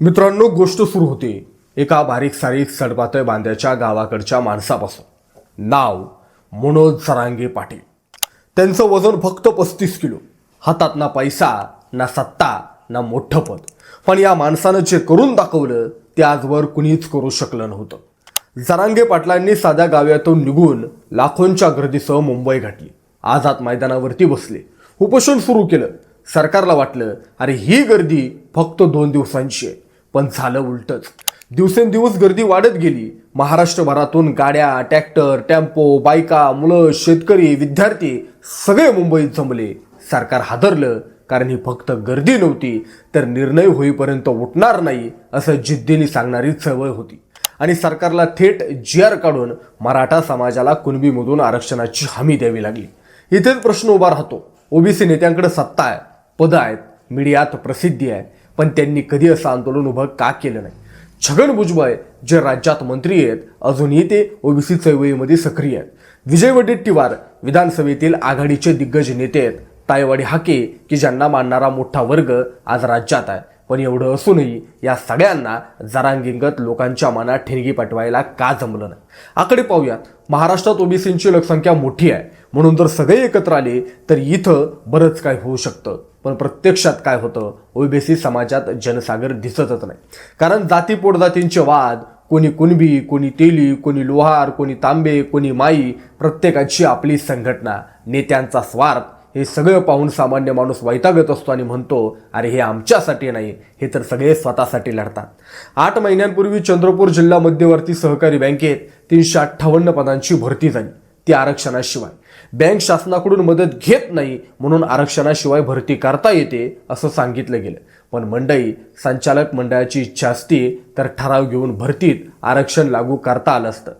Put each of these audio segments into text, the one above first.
मित्रांनो गोष्ट सुरू होते. एका बारीक सारीक सडपातळ बांध्याच्या गावाकडच्या माणसापासून. नाव मनोज सरांगे पाटील. त्यांचं वजन फक्त पस्तीस किलो. हातात ना पैसा ना सत्ता ना मोठं पद. पण या माणसानं जे करून दाखवलं ते आजवर कुणीच करू शकलं नव्हतं. जरांगे पाटलांनी साध्या गाव्यातून निघून लाखोंच्या गर्दीसह मुंबई गाठली. आझाद मैदानावरती बसले. उपोषण सुरू केलं. सरकारला वाटलं अरे ही गर्दी फक्त दोन दिवसांची आहे. पण झालं उलटच. दिवसेंदिवस गर्दी वाढत गेली. महाराष्ट्रभरातून गाड्या ट्रॅक्टर टेम्पो बायका मुलं शेतकरी विद्यार्थी सगळे मुंबईत जमले. सरकार हादरलं कारण ही फक्त गर्दी नव्हती तर निर्णय होईपर्यंत उठणार नाही असं जिद्दीने सांगणारी चळवळ होती. आणि सरकारला थेट जी आर काढून मराठा समाजाला कुणबीमधून आरक्षणाची हमी द्यावी लागली. इथेच प्रश्न उभा राहतो. ओबीसी नेत्यांकडे सत्ता आहे पदं आहेत मीडियात प्रसिद्धी आहे. पण त्यांनी कधी असं आंदोलन उभं का केलं नाही? छगन भुजबळ जे राज्यात मंत्री आहेत अजूनही ते ओबीसी चळवळीमध्ये सक्रिय आहेत. विजय वडेट्टीवार विधानसभेतील आघाडीचे दिग्गज नेते आहेत. तायवाडी हाके की ज्यांना मानणारा मोठा वर्ग आज राज्यात आहे. पण एवढं असूनही या सगळ्यांना जरांगिंगत लोकांच्या मनात ठिणगी पटवायला का जमलं नाही? आकडे पाहूयात. महाराष्ट्रात ओबीसींची लोकसंख्या मोठी आहे. म्हणून जर सगळे एकत्र आले तर इथं बरंच काय होऊ शकतं. पण प्रत्यक्षात काय होतं? ओबीसी समाजात जनसागर दिसतच नाही. कारण जाती पोटजातींचे वाद कोणी कुणबी कोणी तेली कोणी लोहार कोणी तांबे कोणी माई प्रत्येकाची आपली संघटना नेत्यांचा स्वार्थ हे सगळं पाहून सामान्य माणूस वैतागत असतो आणि म्हणतो अरे हे आमच्यासाठी नाही हे तर सगळे स्वतःसाठी लढतात. आठ महिन्यांपूर्वी चंद्रपूर जिल्हा मध्यवर्ती सहकारी बँकेत तीनशे अठ्ठावन्न पदांची भरती झाली ती आरक्षणाशिवाय. बँक शासनाकडून मदत घेत नाही म्हणून आरक्षणाशिवाय भरती करता येते असं सांगितलं गेलं. पण मंडई संचालक मंडळाची इच्छा असती तर ठराव घेऊन भरतीत आरक्षण लागू करता आलं असतं.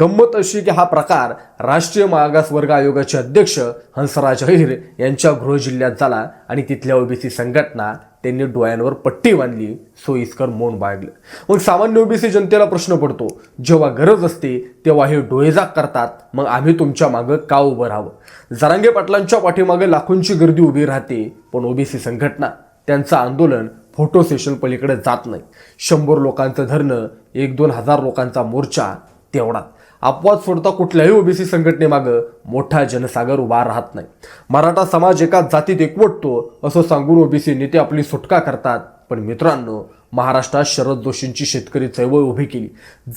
गंमत अशी की हा प्रकार राष्ट्रीय मागासवर्ग आयोगाचे अध्यक्ष हंसराज अहिर यांच्या गृह जिल्ह्यात झाला आणि तिथल्या ओबीसी संघटना त्यांनी डोळ्यांवर पट्टी बांधली सोयीस्कर मौन बाळगलं. मग सामान्य ओबीसी जनतेला प्रश्न पडतो जेव्हा गरज असते तेव्हा हे डोळेजाग करतात मग आम्ही तुमच्या मागं का उभं राहावं? जरांगे पाटलांच्या पाठीमागे लाखोंची गर्दी उभी राहते पण ओबीसी संघटना त्यांचं आंदोलन फोटो सेशन पलीकडे जात नाही. शंभर लोकांचं धरणं एक दोन हजार लोकांचा मोर्चा तेवढा अपवाद सोडता कुठल्याही ओबीसी संघटनेमागं मोठा जनसागर उभा राहत नाही. मराठा समाज एका जातीत एकवटतो असं सांगून ओबीसी नेते आपली सुटका करतात. पण मित्रांनो महाराष्ट्रात शरद जोशींची शेतकरी चळवळ उभी केली.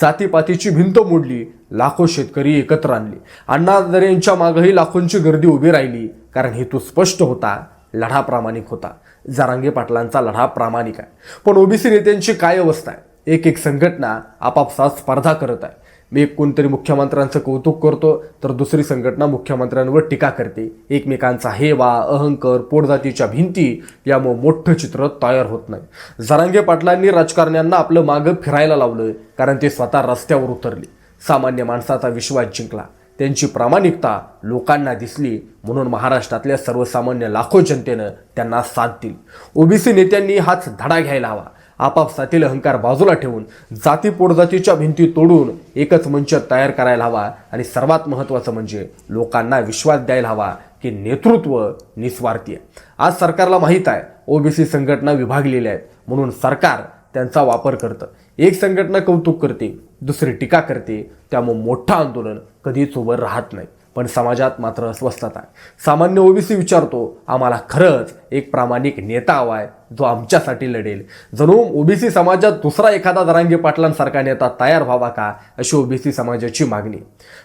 जातीपातीची भिंत मोडली लाखो शेतकरी एकत्र आणले. अण्णा हजारे यांच्या मागही लाखोंची गर्दी उभी राहिली कारण हेतू स्पष्ट होता लढा प्रामाणिक होता. जारांगे पाटलांचा लढा प्रामाणिक आहे. पण ओबीसी नेत्यांची काय अवस्था आहे? एक एक संघटना आपापसात स्पर्धा करत आहे. मी एक कोणतरी मुख्यमंत्र्यांचं कौतुक करतो तर दुसरी संघटना मुख्यमंत्र्यांवर टीका करते. एकमेकांचा हेवा अहंकार पोटजातीच्या भिंती यामुळं मोठं चित्र तयार होत नाही. जरांगे पाटलांनी राजकारण्यांना आपलं मागं फिरायला लावलं कारण ते स्वतः रस्त्यावर उतरले. सामान्य माणसाचा विश्वास जिंकला. त्यांची प्रामाणिकता लोकांना दिसली म्हणून महाराष्ट्रातल्या सर्वसामान्य लाखो जनतेनं त्यांना साथ दिली. ओबीसी नेत्यांनी हाच धडा घ्यायला हवा. आपापसातील अहंकार बाजूला ठेवून जाती पोटजातीच्या भिंती तोडून एकच मंच तयार करायला हवा. आणि सर्वात महत्त्वाचं म्हणजे लोकांना विश्वास द्यायला हवा की नेतृत्व निस्वार्थी आहे. आज सरकारला माहीत आहे ओबीसी संघटना विभागलेल्या आहेत. म्हणून सरकार त्यांचा वापर करतं. एक संघटना कौतुक करते दुसरी टीका करते. त्यामुळे मोठं आंदोलन कधीच उभं राहत नाही. पण समाजात मात्र अस्वस्थता आहे. सामान्य ओबीसी विचारतो आम्हाला खरंच एक प्रामाणिक नेता हवा आहे जो आमच्यासाठी लढेल. जणू ओबीसी समाजात दुसरा एखादा दरांगी पाटलांसारखा नेता तयार व्हावा का? अशी ओबीसी समाजाची मागणी.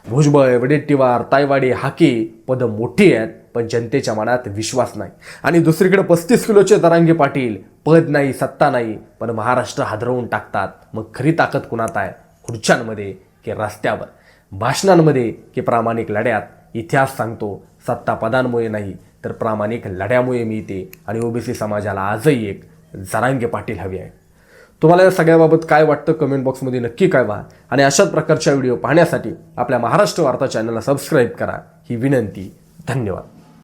भुजबळ वडेट्टीवार तायवाडे हाके पदं मोठी आहेत पण जनतेच्या मनात विश्वास नाही. आणि दुसरीकडे पस्तीस किलोचे दरांगे पाटील पद नाही सत्ता नाही पण महाराष्ट्र हादरवून टाकतात. मग खरी ताकद कुणात आहे? खुर्च्यांमध्ये की रस्त्यावर? भाषणांमध्ये की प्रामाणिक लढ्यात इतिहास सांगतो सत्तापदांमुळे नाही तर प्रामाणिक लढ्यामुळे मिळते आणि ओबीसी समाजाला आजही एक जरांगे पाटील हवी आहे. तुम्हाला या सगळ्याबाबत काय वाटतं कमेंट बॉक्समध्ये नक्की कळवा आणि अशाच प्रकारच्या व्हिडिओ पाहण्यासाठी आपल्या महाराष्ट्र वार्ता चॅनलला सबस्क्राईब करा. ही विनंती. धन्यवाद.